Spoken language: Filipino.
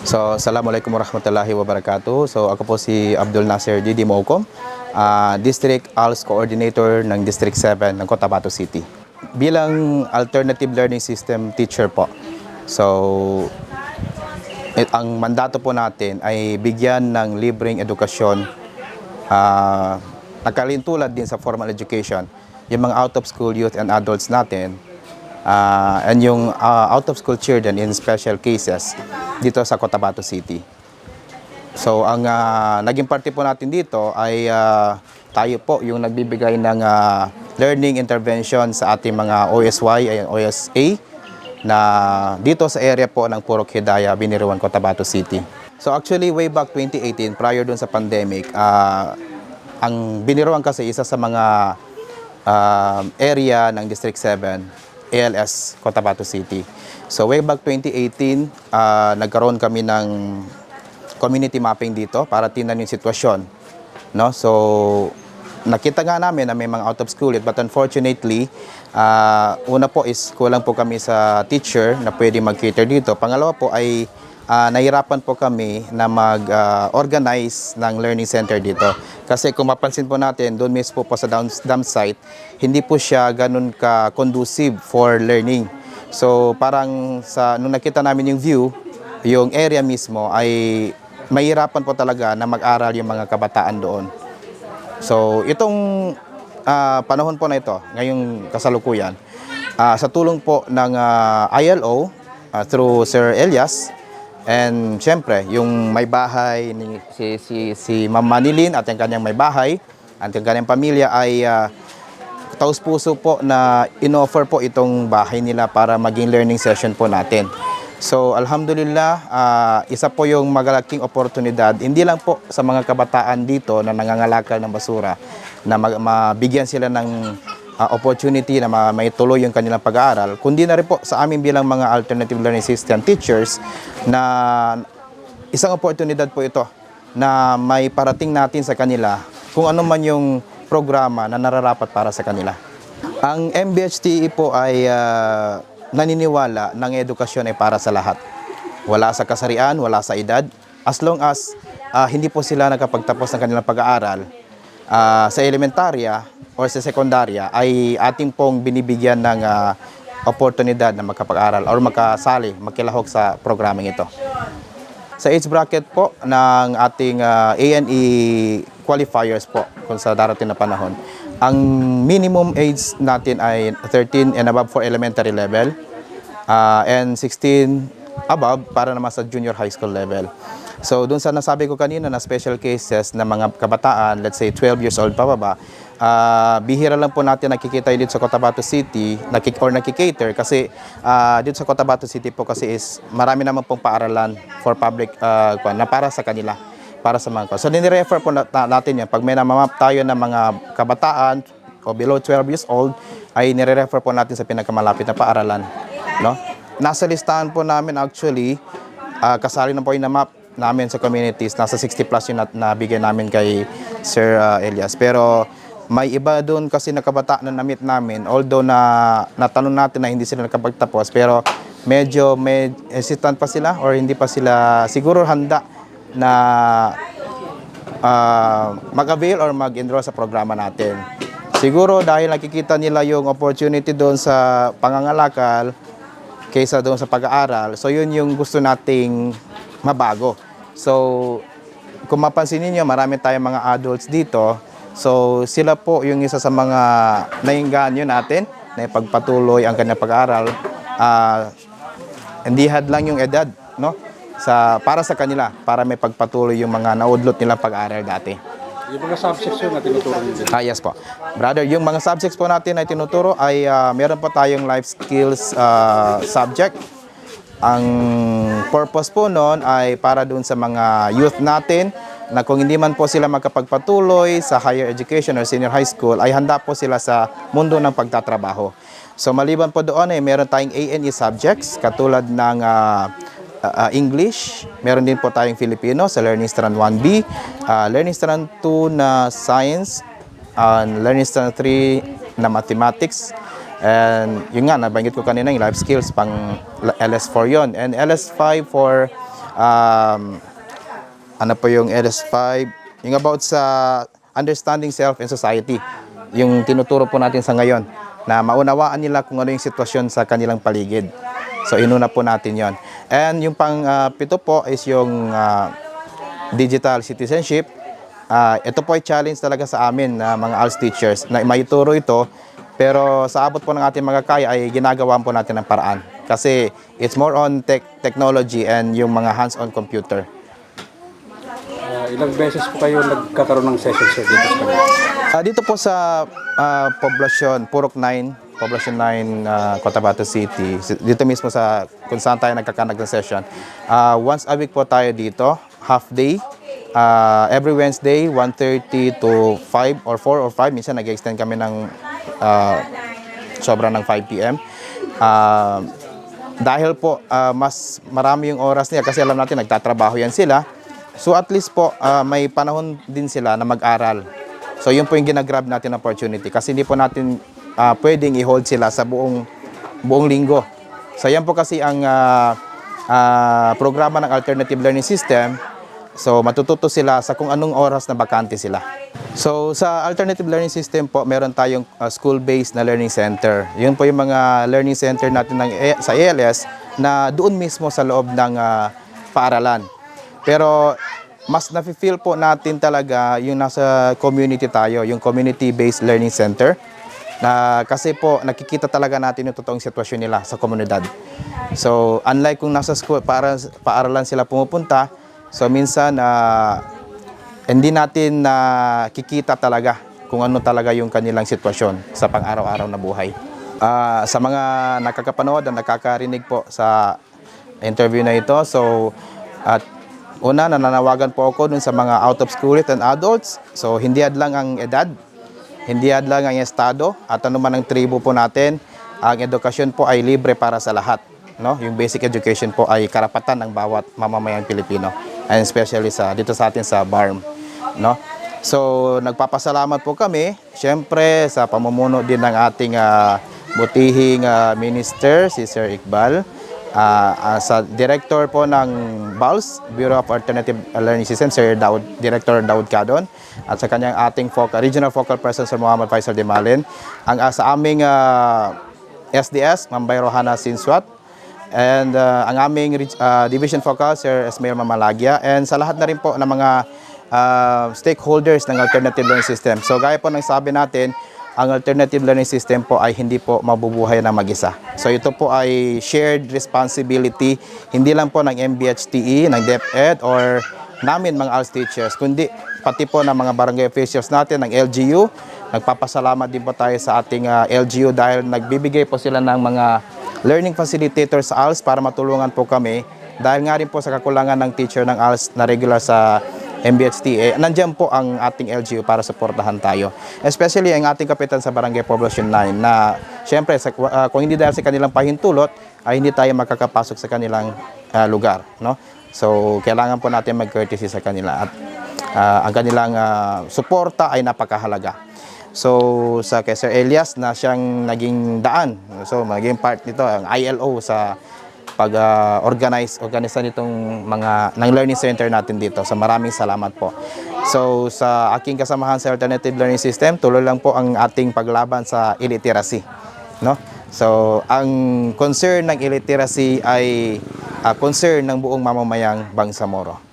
So, Assalamualaikum warahmatullahi wabarakatuh. So, ako po si Abdul Nasir Didi Moukom, ah, District ALS Coordinator ng District 7 ng Cotabato City. Bilang alternative learning system teacher po. So, it, ang mandato po natin ay bigyan ng libreng edukasyon ah nakalintulad din sa formal education yung mga out of school youth and adults natin ah, and yung ah, out of school children in special cases dito sa Cotabato City. So ang ah, naging parte po natin dito ay ah, tayo po yung nagbibigay ng ah, learning intervention sa ating mga OSY ay OSA na dito sa area po ng Purok Hidaya, Biniruan, Cotabato City. So actually way back 2018 prior dun sa pandemic, ah, ang Biniruan kasi isa sa mga ah, area ng District 7, ALS, Cotabato City. So way back 2018, ah, nagkaroon kami ng community mapping dito para tingnan yung sitwasyon. No? So, nakita nga namin na may mga out of school it, but unfortunately, ah, una po is kulang po kami sa teacher na pwede mag-cater dito. Pangalawa po ay ah, nahirapan po kami na mag-organize ng learning center dito. Kasi kung mapansin po natin, doon mismo po sa dam, site, hindi po siya ganun ka-conducive for learning. So parang sa nung nakita namin yung view, yung area mismo ay mahirapan po talaga na mag-aral yung mga kabataan doon. So itong ah, panahon po na ito, ngayong kasalukuyan, ah, sa tulong po ng ah, ILO ah, through Sir Elias and syempre yung may bahay ni si si si Ma'am Manilin at yung kanyang may bahay at yung kanyang pamilya ay ah, taus puso po na inoffer po itong bahay nila para maging learning session po natin. So alhamdulillah, ah, isa po yung magalaking oportunidad, hindi lang po sa mga kabataan dito na nangangalakal ng basura, na mabigyan sila ng ah, opportunity na ma- maituloy yung kanilang pag-aaral, kundi na rin po sa amin bilang mga alternative learning system teachers na isang oportunidad po ito na may parating natin sa kanila kung ano man yung programa na nararapat para sa kanila. Ang MBHTE po ay ah, naniniwala ng edukasyon ay para sa lahat. Wala sa kasarian, wala sa edad. As long as ah, hindi po sila nakapagtapos ng kanilang pag-aaral ah, sa elementarya or sa sekundarya ay ating pong binibigyan ng ah, oportunidad na makapag-aral or makasali, makilahok sa programang ito. Sa age bracket po ng ating ah, A&E qualifiers po kung sa darating na panahon, ang minimum age natin ay 13 and above for elementary level ah, and 16 above para naman sa junior high school level. So dun sa nasabi ko kanina na special cases na mga kabataan, let's say 12 years old pababa, ah bihira lang po natin nakikita dito sa Cotabato City nakik or nakikater kasi ah, dito sa Cotabato City po kasi is marami naman pong paaralan for public kwan, na para sa kanila para sa mga So nire-refer po na- na- natin yan. Pag may namamap tayo ng mga kabataan o below 12 years old ay nire-refer po natin sa pinakamalapit na paaralan no? Nasa listahan po namin actually ah, kasali na po yung na-map namin sa communities nasa 60 plus yung na, nabigay namin kay Sir ah, Elias. Pero may iba doon kasi na kabataan na na-meet namin although na natanong natin na hindi sila nakapagtapos pero medyo may hesitant pa sila or hindi pa sila siguro handa na ah, mag-avail or mag-enroll sa programa natin. Siguro dahil nakikita nila yung opportunity doon sa pangangalakal kaysa doon sa pag-aaral. So yun yung gusto nating mabago. So kung mapansin niyo marami tayong mga adults dito. So sila po yung isa sa mga nainganyo natin na ipagpatuloy ang kanyang pag-aaral. Ah, hindi hadlang yung edad, no? Sa para sa kanila, para may pagpatuloy yung mga naudlot nilang pag-aaral dati. Yung mga subjects yun na tinuturo nyo Ah, yes po. Brother, yung mga subjects po natin ay tinuturo ay ah, meron po tayong life skills ah, subject. Ang purpose po noon ay para dun sa mga youth natin na kung hindi man po sila makapagpatuloy sa higher education or senior high school ay handa po sila sa mundo ng pagtatrabaho. So maliban po doon ay meron tayong A&E subjects katulad ng ah, ah, English, meron din po tayong Filipino sa Learning Strand 1B, ah, Learning Strand 2 na Science, and Learning Strand 3 na Mathematics, and yun nga, nabanggit ko kanina yung life skills pang LS4 yon and LS5 for um, ano po yung LS5, yung about sa understanding self and society, yung tinuturo po natin sa ngayon, na maunawaan nila kung ano yung sitwasyon sa kanilang paligid. So inuna po natin yon. And yung pang ah, pito po is yung ah, digital citizenship. Ah, ito po ay challenge talaga sa amin na mga ALS teachers na maituro ito pero sa abot po ng ating mga kaya ay ginagawa po natin ng paraan. Kasi it's more on tech technology and yung mga hands-on computer. Ilang beses po kayo nagkakaroon ng session sir dito sa kanila? Ah, dito po sa ah, poblasyon, Purok 9, Poblasyon 9, ah, Cotabato City, dito mismo sa kung saan tayo nagkakanag ng session. Ah, once a week po tayo dito, half day. Ah, every Wednesday, 1.30 to 5 or 4 or 5. Minsan nag-extend kami ng ah, sobra ng 5 p.m. Ah, dahil po ah, mas marami yung oras niya kasi alam natin nagtatrabaho yan sila. So at least po ah, may panahon din sila na mag-aral. So yun po yung ginagrab natin na opportunity kasi hindi po natin ah, pwedeng i-hold sila sa buong buong linggo. So yan po kasi ang ah, ah, programa ng Alternative Learning System. So matututo sila sa kung anong oras na bakante sila. So sa Alternative Learning System po, meron tayong ah, school-based na learning center. Yun po yung mga learning center natin ng, A- sa ALS na doon mismo sa loob ng ah, paaralan. Pero mas nafe-feel po natin talaga yung nasa community tayo, yung community-based learning center. Na kasi po nakikita talaga natin yung totoong sitwasyon nila sa komunidad. So unlike kung nasa school para paaralan sila pumupunta, so minsan na hindi natin nakikita talaga kung ano talaga yung kanilang sitwasyon sa pang-araw-araw na buhay. Ah, sa mga nakakapanood at nakakarinig po sa interview na ito, so at una nananawagan po ako dun sa mga out of school and adults. So hindi adlang ang edad, hindi adlang ang estado at ano man ang tribo po natin, ang edukasyon po ay libre para sa lahat. No? Yung basic education po ay karapatan ng bawat mamamayang Pilipino and especially sa dito sa atin sa BARM, no? So nagpapasalamat po kami syempre sa pamumuno din ng ating ah, butihing ah, minister si Sir Iqbal Ah, ah, sa director po ng BALS, Bureau of Alternative Learning System, Sir Daud, Director Daud Cadon, at sa kanyang ating focal, regional focal person, Sir Muhammad Faisal Dimalin, ang ah, sa aming ah, SDS, Ma'am Rohana Sinswat, and ah, ang aming ah, division focal, Sir Esmail Mamalagya, and sa lahat na rin po ng mga ah, stakeholders ng Alternative Learning System. So gaya po ng sabi natin, ang alternative learning system po ay hindi po mabubuhay na mag-isa. So ito po ay shared responsibility hindi lang po ng MBHTE, ng DepEd or namin mga ALS teachers, kundi pati po ng mga barangay officials natin, ng LGU. Nagpapasalamat din po tayo sa ating ah, LGU dahil nagbibigay po sila ng mga learning facilitators sa ALS para matulungan po kami dahil nga rin po sa kakulangan ng teacher ng ALS na regular sa MBHTA, nandiyan po ang ating LGU para suportahan tayo. Especially ang ating kapitan sa Barangay Poblacion 9 na syempre sa, ah, kung hindi dahil sa kanilang pahintulot ay hindi tayo makakapasok sa kanilang ah, lugar, no? So kailangan po natin mag-courtesy sa kanila at ah, ang kanilang ah, suporta ay napakahalaga. So sa kay Sir Elias na siyang naging daan. So maging part nito ang ILO sa pag-organize organisa nitong mga ng learning center natin dito. So maraming salamat po. So sa aking kasamahan sa Alternative Learning System, tuloy lang po ang ating paglaban sa illiteracy, no? So ang concern ng illiteracy ay ah, concern ng buong mamamayang Bangsamoro.